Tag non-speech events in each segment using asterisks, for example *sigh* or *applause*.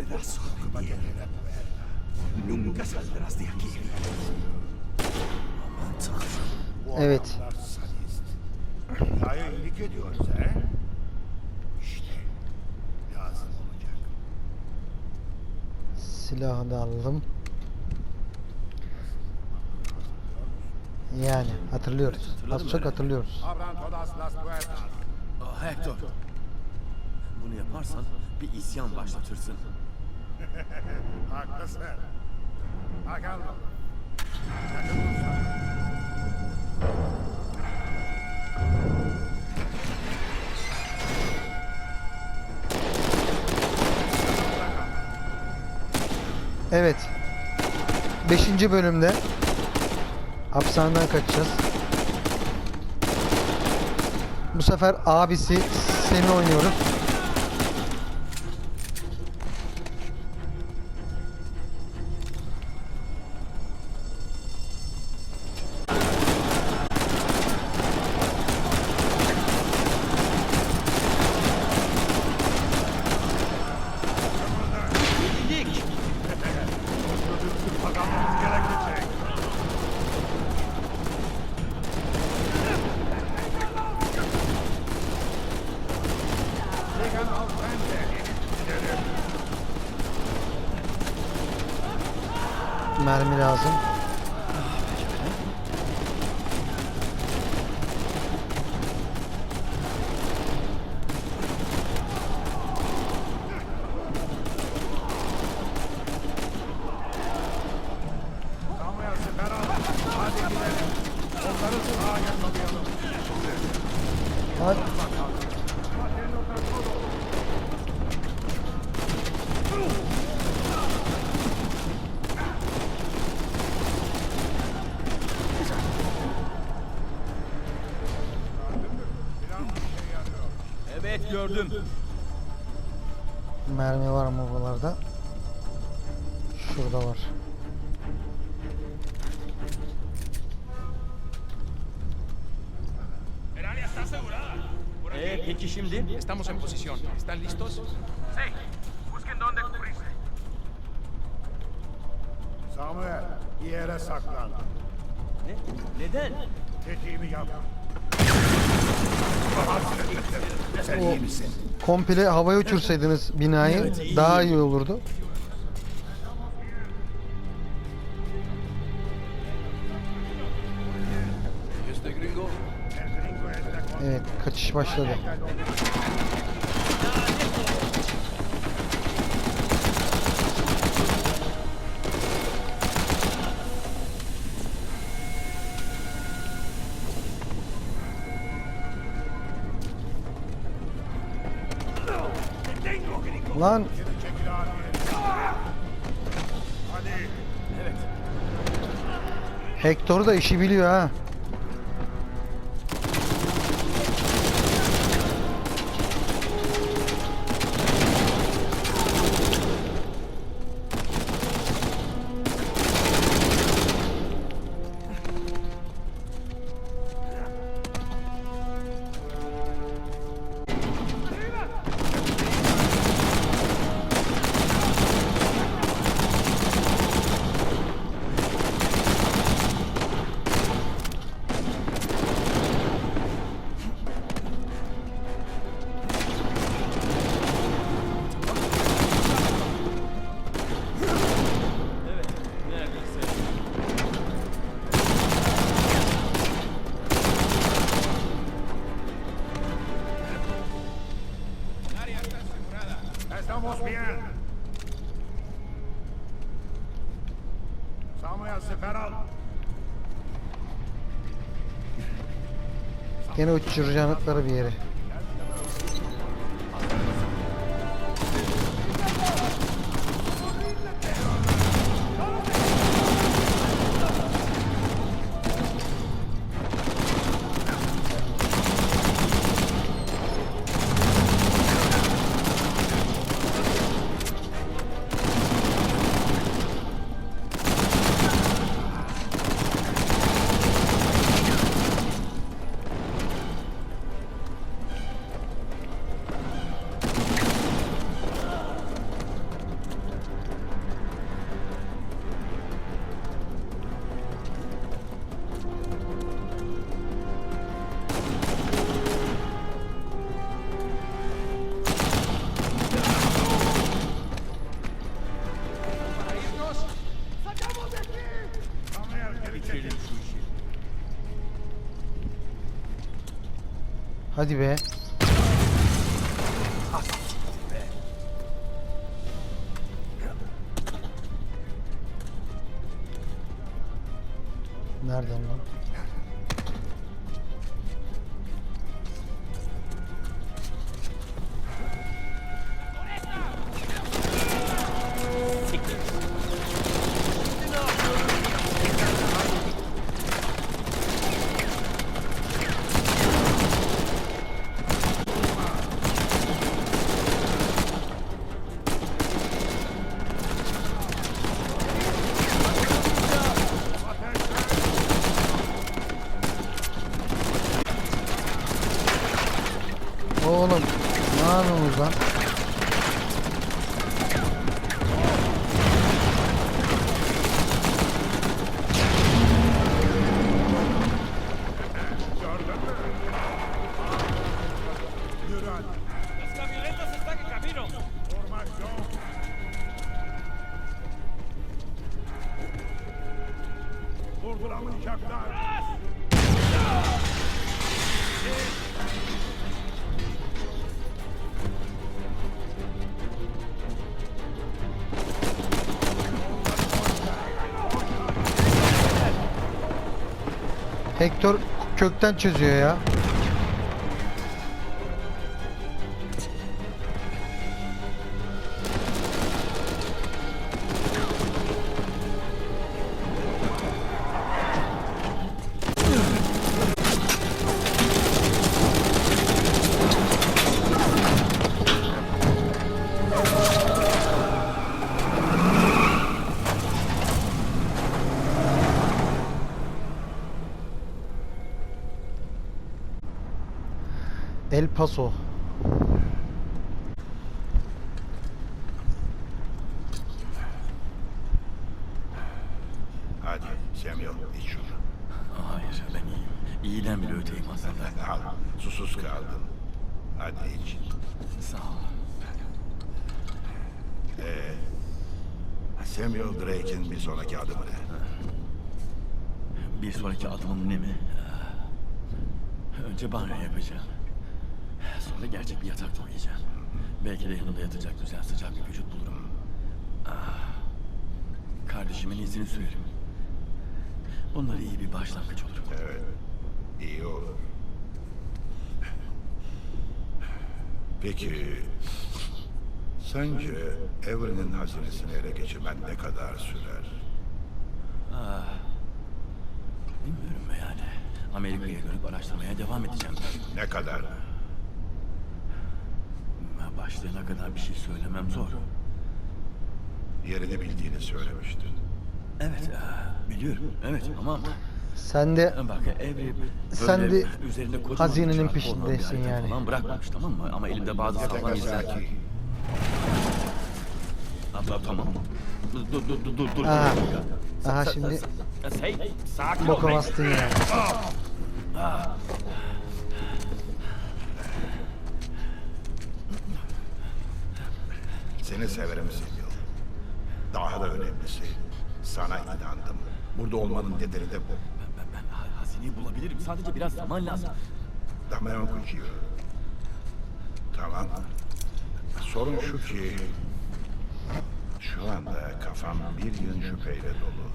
pedazo de mierda. Nunca saldrás de aquí. Evet. Dünyaya iyilik ediyoruz he? İşte lazım olacak. Silahı da aldım. Yani hatırlıyoruz. Az çok hatırlıyoruz. Ah, Hector. Bunu yaparsan bir isyan başlatırsın. *laughs* Haklısın. Dursana. Evet. 5. bölümde hapishaneden kaçacağız. Bu sefer abisi seni oynuyoruz. Mermi lazım. Evet gördüm. Mermi var mı buralarda? Şurada var. El área está asegurada. Por aquí. Ee, peki şimdi? Estamos en posición. ¿Están listos? Sí. Busquen dónde cubrirse. Samuel, bir yere saklan. Ne? Neden? Dediğimi yap. Misin? Komple havaya uçursaydınız binayı Evet, daha iyi olurdu. Evet kaçış başladı. Lan. Hector da işi biliyor ha. Gene uçuracakları bir yere. Hadi be. Nereden lan? Las camionetas están en camino. Formación. Durduramayacaklar. Hector kökten çözüyor ya. El Paso. Hadi Samuel iç şunu. Hayır ben iyiyim. İyiden bile öteyim aslında. Al susuz kaldın. Hadi iç. Sağ ol. Samuel Drake'in bir sonraki adımı ne? Bir sonraki adımım ne mi? Önce banyo yapacağım. Sonra gerçek bir yatakta uyuyacağım. Belki de yanında yatacak güzel sıcak bir vücut bulurum. Ah. Kardeşimin izini sürerim. Bunlar iyi bir başlangıç olur. Evet. iyi olur. Peki... Sence Evren'in hazinesini ele geçirmen ne kadar sürer? Bilmiyorum be yani. Amerika'ya dönüp araştırmaya devam edeceğim. Ne kadar? Başlayana kadar bir şey söylemem zor. Yerini bildiğini söylemiştin. Evet, ah, biliyorum. Evet ama Sen de Bak Evri Sen böyle de üzerinde kocaman hazinenin bir çarpı olan bir peşindesin harita yani. Falan bırakmamış tamam mı? Ama elimde bazı sağlam izler. Nagasaki. Abla tamam. Dur dur dur dur dur. dur. Aha. Aha şimdi Hey, sakin ol. boka bastın ya. Seni severim Samuel. Daha da önemlisi. Sana inandım. Burada olmanın nedeni de bu. Ben, ben, ben ha- hazineyi bulabilirim. Sadece biraz zaman lazım. Damayan Kuchiyo. Tamam. Sorun şu ki... Şu anda kafam bir yığın şüpheyle dolu.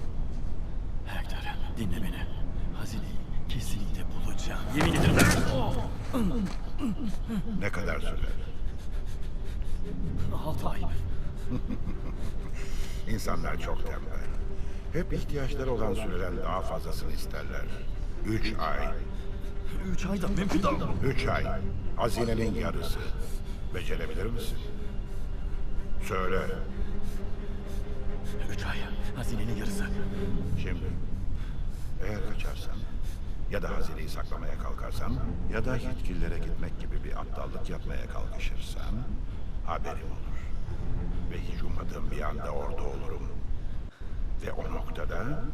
Hector dinle beni. Hazineyi kesinlikle bulacağım. Yemin ederim. Ne kadar sürer? Altı ay. *laughs* İnsanlar çok tembel. Hep ihtiyaçları olan süreden daha fazlasını isterler. Üç ay. Üç ayda mümkün değil. Üç ay. Hazinenin yarısı. Becerebilir misin? Söyle. Üç ay. Hazinenin yarısı. Şimdi. Eğer kaçarsan ya da hazineyi saklamaya kalkarsan ya da yetkililere gitmek gibi bir aptallık yapmaya kalkışırsan haberim olur. Ve hiç ummadığım bir anda orada olurum. Ve o noktada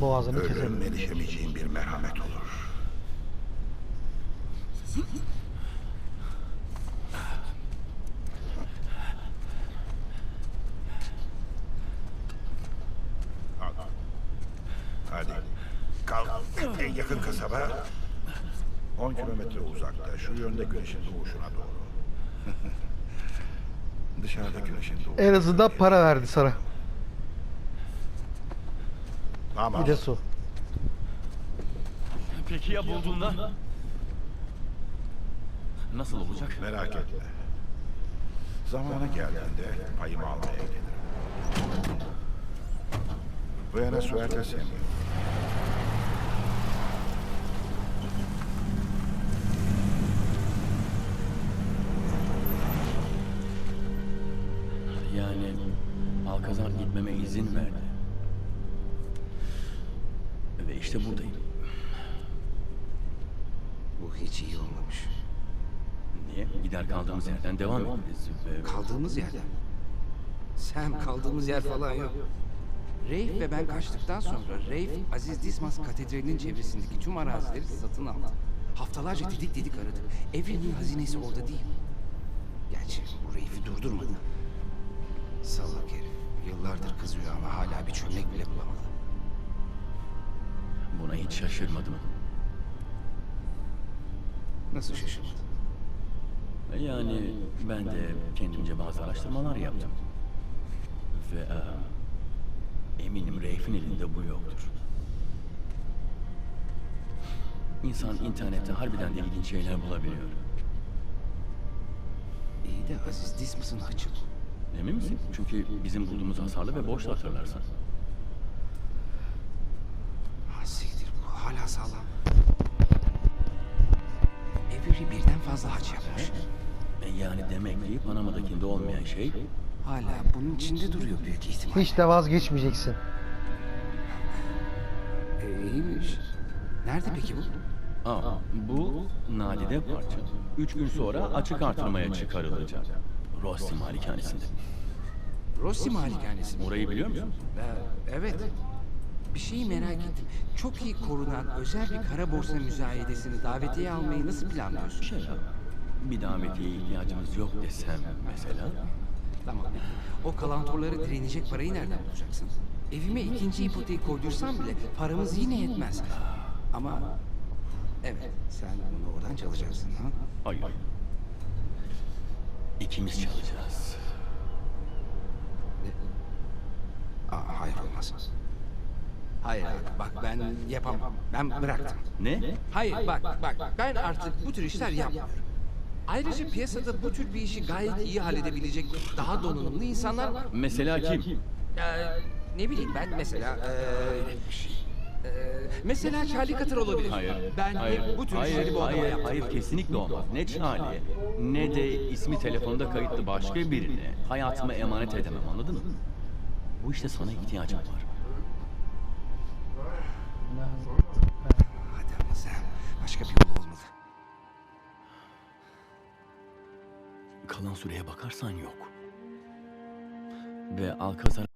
Boğazını keselim. ölüm erişemeyeceğin bir merhamet olur. Al. Hadi. Kalk. En yakın kasaba 10 kilometre uzakta, şu yönde güneşin doğuşuna doğru. Dışarıda güneşin doğuşuna. En azından para verdi sana. Tamam. Bir de su. Peki ya bulduğunda? Nasıl olacak? Merak etme. Zamanı geldiğinde payımı almaya gelirim. Buena suerte señor. Gitmeme izin verdi. Ve işte buradayım. Bu hiç iyi olmamış. Niye? Gider kaldığımız yerden devam ederiz. Ve... Kaldığımız yerden. Sam kaldığımız yer falan yok. Reif ve ben kaçtıktan sonra Reif, Aziz Dismas Katedrali'nin çevresindeki tüm arazileri satın aldı. Haftalarca didik didik aradık. Evrenin hazinesi orada değil. Gerçi bu Reif'i durdurmadı. Salak herif. Yıllardır kızıyor ama hala bir çömlek bile bulamadı. Buna hiç şaşırmadım. Nasıl şaşırmadı? Yani ben de kendimce bazı araştırmalar yaptım. Ve e, eminim Reif'in elinde bu yoktur. İnsan internette harbiden de ilginç şeyler bulabiliyor. İyi de Aziz haçı bu. Emin misin? Çünkü bizim bulduğumuz hasarlı ve boştu hatırlarsan. Ha siktir bu hala sağlam. Avery birden fazla haç yapmış. E, yani demek ki Panama'dakinde olmayan şey Hala bunun içinde duruyor büyük ihtimal. Hiç de vazgeçmeyeceksin. E, iyiymiş. Nerede peki bu? Aa, bu nadide parça. Üç gün sonra açık artırmaya çıkarılacak. Rossi malikanesinde. Rossi malikanesi mi? Orayı biliyor musun? Ee, evet. Bir şeyi merak ettim. Çok iyi korunan özel bir kara borsa müzayedesini davetiye almayı nasıl planlıyorsun? Şey ya, bir davetiye ihtiyacımız yok desem mesela. Tamam peki. O kalantorları direnecek parayı nereden bulacaksın? Evime ikinci ipoteği koydursam bile paramız yine yetmez. Ama evet sen bunu oradan çalacaksın ha? Hayır. İkimiz çalacağız. Aa, hayır olmaz. Hayır bak ben yapamam. Ben bıraktım. Ne? Hayır bak bak ben artık bu tür işler yapmıyorum. Ayrıca piyasada bu tür bir işi gayet iyi halledebilecek daha donanımlı insanlar var. Mesela kim? Ee, ne bileyim ben mesela ee, ee, mesela Charlie Cutter olabilir. Hayır. Ben hayır, hep bu tür hayır, işleri bu adama hayır, yaptım. hayır, kesinlikle olmaz. Ne Charlie, ne de ismi telefonda kayıtlı başka birine hayatımı emanet edemem anladın mı? Bu işte sana ihtiyacım var. Hadi ama sen başka bir yol olmalı. Kalan süreye bakarsan yok. Ve Alcazar